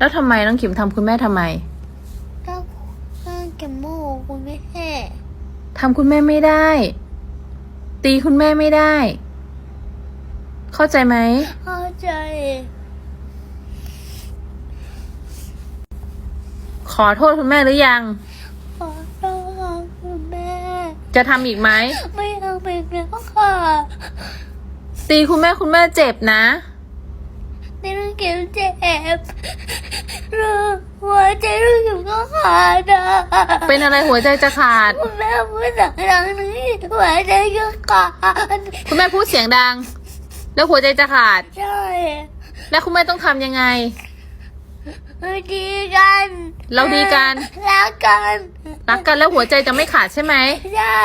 แล้วทำไมน้องขิมทำคุณแม่ทำไมก็ก็เก็บโมโหคุณแม่ทำคุณแม่ไม่ได้ ตีคุณแม่ไม่ได้ เข้าใจไหม เข้าใจ ขอโทษคุณแม่หรือยัง ขอโทษคุณแม่ จะทำอีกไหม ไม่เอาไปแล้วค่ะ ตีคุณแม่คุณแม่เจ็บนะในเรื่องเก็บเจ็บเรื่อง หัวใจเรื่องเก็บก็ขาดอะเป็นอะไรหัวใจจะขาด คุณแม่พูดดังๆนี้หัวใจก็ขาดคุณแม่พูดเสียงดัง แล้วหัวใจจะขาด ใช่แล้วคุณแม่ต้องทำยังไงเราดีกันเราดีกัน รักกัน รักกันแล้วหัวใจจะไม่ขาดใช่ไหม ใช่